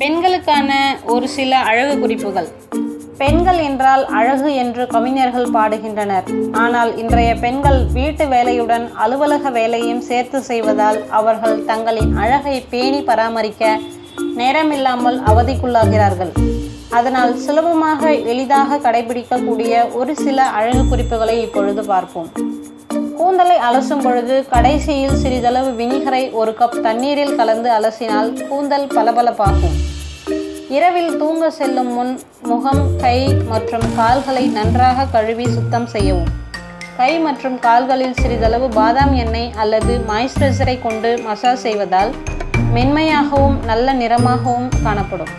பெண்களுக்கான ஒரு சில அழகு குறிப்புகள். பெண்கள் என்றால் அழகு என்று கவிஞர்கள் பாடுகின்றனர். ஆனால் இன்றைய பெண்கள் வீட்டு வேலையுடன் அலுவலக வேலையும் சேர்த்து செய்வதால் அவர்கள் தங்களின் அழகை பேணி பராமரிக்க நேரமில்லாமல் அவதிக்குள்ளாகிறார்கள். அதனால் சுலபமாக எளிதாக கடைபிடிக்கக்கூடிய ஒரு சில அழகு குறிப்புகளை இப்பொழுது பார்ப்போம். கூந்தலை அலசும் பொழுது கடைசியில் சிறிதளவு வினிகரை ஒரு கப் தண்ணீரில் கலந்து அலசினால் கூந்தல் பளபளப்பாகும். இரவில் தூங்க செல்லும் முன் முகம் கை மற்றும் கால்களை நன்றாக கழுவி சுத்தம் செய்யவும். கை மற்றும் கால்களில் சிறிதளவு பாதாம் எண்ணெய் அல்லது மாய்ஸ்சரைசரை கொண்டு மசாஜ் செய்வதால் மென்மையாகவும் நல்ல நிறமாகவும் காணப்படும்.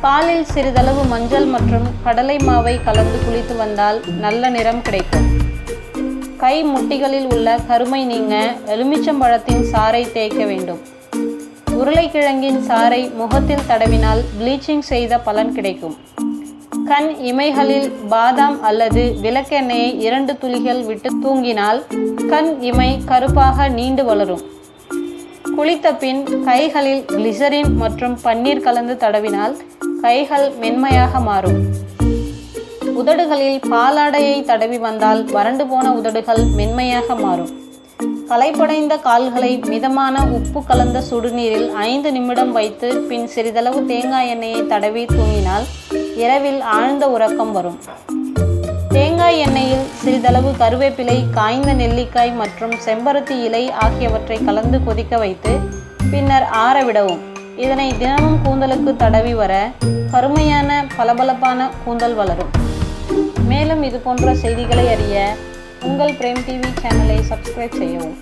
பாலில் சிறிதளவு மஞ்சள் மற்றும் கடலை மாவை கலந்து குளித்து வந்தால் நல்ல நிறம் கிடைக்கும். கை முட்டிகளில் உள்ள கருமை நீங்க எலுமிச்சம்பழத்தின் சாறை தேய்க்க வேண்டும். உருளைக்கிழங்கின் சாறை முகத்தில் தடவினால் ப்ளீச்சிங் செய்த பலன் கிடைக்கும். கண் இமைகளில் பாதாம் அல்லது விளக்கெண்ணெயை இரண்டு துளிகள் விட்டு தூங்கினால் கண் இமை கருப்பாக நீண்டு வளரும். குளித்த பின் கைகளில் கிளிசரின் மற்றும் பன்னீர் கலந்து தடவினால் கைகள் மென்மையாக மாறும். உதடுகளில் பாலாடையை தடவி வந்தால் வறண்டு போன உதடுகள் மென்மையாக மாறும். களைப்படைந்த கால்களை மிதமான உப்பு கலந்த சுடுநீரில் ஐந்து நிமிடம் வைத்து பின் சிறிதளவு தேங்காய் எண்ணெயை தடவி தூங்கினால் இரவில் ஆழ்ந்த உறக்கம் வரும். தேங்காய் எண்ணெயில் சிறிதளவு கருவேப்பிலை காய்ந்த நெல்லிக்காய் மற்றும் செம்பருத்தி இலை ஆகியவற்றை கலந்து கொதிக்க வைத்து பின்னர் ஆறவிடவும் இதனை தினமும் கூந்தலுக்கு தடவி வர கருமையான பளபளப்பான கூந்தல் வளரும். மேலும் இது போன்ற செய்திகளை அறிய உங்கள் பிரேம் டிவி சேனலை சப்ஸ்கிரைப் செய்யவும்.